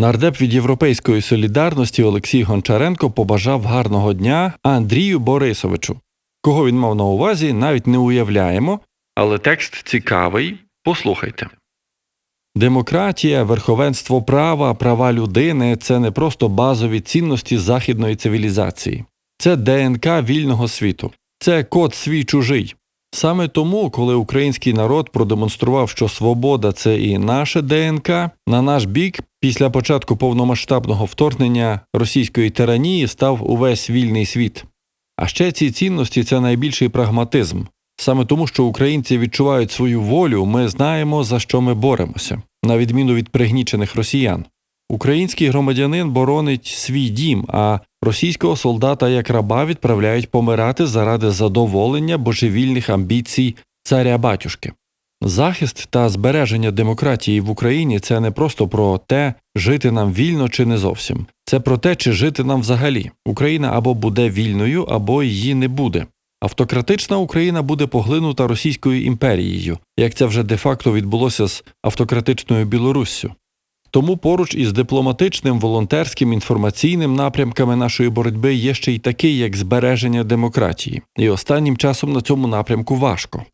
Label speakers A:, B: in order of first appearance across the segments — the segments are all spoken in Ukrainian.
A: Нардеп від Європейської солідарності Олексій Гончаренко побажав гарного дня Андрію Борисовичу. Кого він мав на увазі, навіть не уявляємо, але текст цікавий. Послухайте. Демократія, верховенство права, права людини це не просто базові цінності західної цивілізації, це ДНК вільного світу, це код свій чужий. Саме тому, коли український народ продемонстрував, що свобода це і наше ДНК, на наш бік після початку повномасштабного вторгнення російської тиранії став увесь вільний світ. А ще ці цінності це найбільший прагматизм. Саме тому, що українці відчувають свою волю, ми знаємо, за що ми боремося, на відміну від пригнічених росіян. Український громадянин боронить свій дім, а російського солдата як раба відправляють помирати заради задоволення божевільних амбіцій царя батюшки. Захист та збереження демократії в Україні це не просто про те, жити нам вільно чи не зовсім. Це про те, чи жити нам взагалі. Україна або буде вільною, або її не буде. Автократична Україна буде поглинута Російською імперією, як це вже де-факто відбулося з автократичною Білоруссю. Тому поруч із дипломатичним, волонтерським, інформаційним напрямками нашої боротьби є ще й такий, як збереження демократії, і останнім часом на цьому напрямку важко.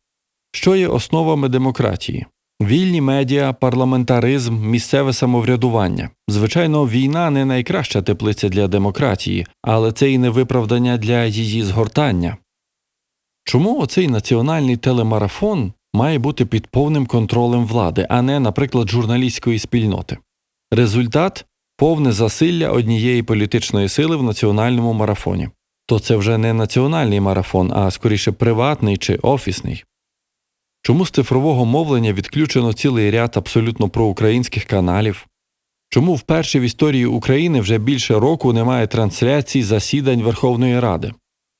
A: Що є основами демократії? Вільні медіа, парламентаризм, місцеве самоврядування. Звичайно, війна не найкраща теплиця для демократії, але це і не виправдання для її згортання. Чому оцей національний телемарафон має бути під повним контролем влади, а не, наприклад, журналістської спільноти? Результат повне засилля однієї політичної сили в національному марафоні. То це вже не національний марафон, а скоріше приватний чи офісний. Чому з цифрового мовлення відключено цілий ряд абсолютно проукраїнських каналів? Чому вперше в історії України вже більше року немає трансляцій засідань Верховної Ради?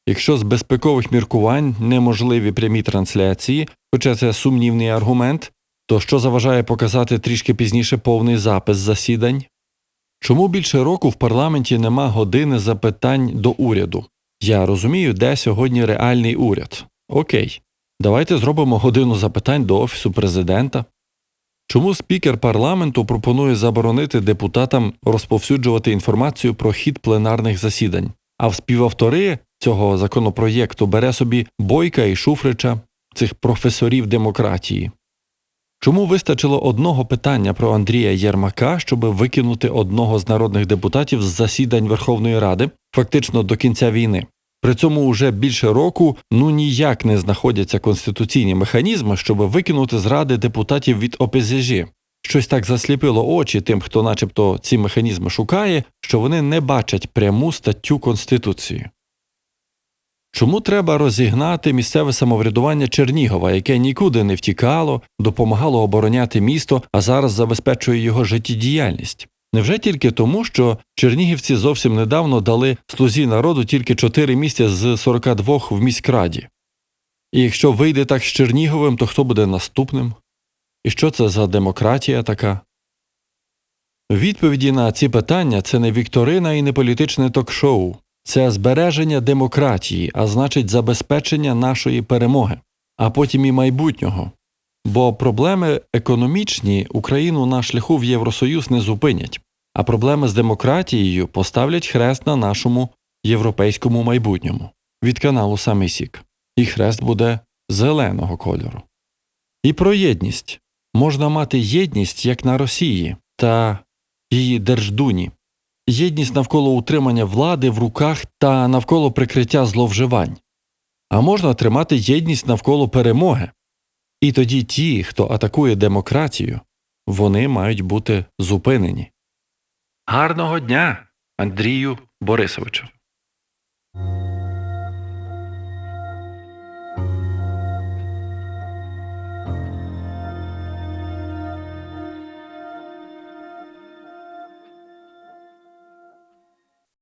A: Якщо з безпекових міркувань неможливі прямі трансляції, хоча це сумнівний аргумент, то що заважає показати трішки пізніше повний запис засідань? Чому більше року в парламенті нема години запитань до уряду? Я розумію, де сьогодні реальний уряд. Окей, давайте зробимо годину запитань до Офісу президента. Чому спікер парламенту пропонує заборонити депутатам розповсюджувати інформацію про хід пленарних засідань, а в співавтори цього законопроєкту бере собі Бойка і Шуфрича, цих професорів демократії? Чому вистачило одного питання про Андрія Єрмака, щоб викинути одного з народних депутатів з засідань Верховної Ради, фактично до кінця війни? При цьому уже більше року ну ніяк не знаходяться конституційні механізми, щоб викинути з ради депутатів від ОПЗЖ. Щось так засліпило очі тим, хто начебто ці механізми шукає, що вони не бачать пряму статтю Конституції. Чому треба розігнати місцеве самоврядування Чернігова, яке нікуди не втікало, допомагало обороняти місто, а зараз забезпечує його життєдіяльність? Невже тільки тому, що чернігівці зовсім недавно дали слузі народу тільки 4 місця з 42 в міськраді? І якщо вийде так з Черніговим, то хто буде наступним? І що це за демократія така? Відповіді на ці питання це не вікторина і не політичне ток-шоу, це збереження демократії, а значить забезпечення нашої перемоги, а потім і майбутнього. Бо проблеми економічні Україну на шляху в Євросоюз не зупинять, а проблеми з демократією поставлять хрест на нашому європейському майбутньому від каналу Самий Сік. І хрест буде зеленого кольору. І про єдність можна мати єдність як на Росії та її Держдуні, єдність навколо утримання влади в руках та навколо прикриття зловживань, а можна тримати єдність навколо перемоги. І тоді ті, хто атакує демократію, вони мають бути зупинені. Гарного дня, Андрію Борисовичу.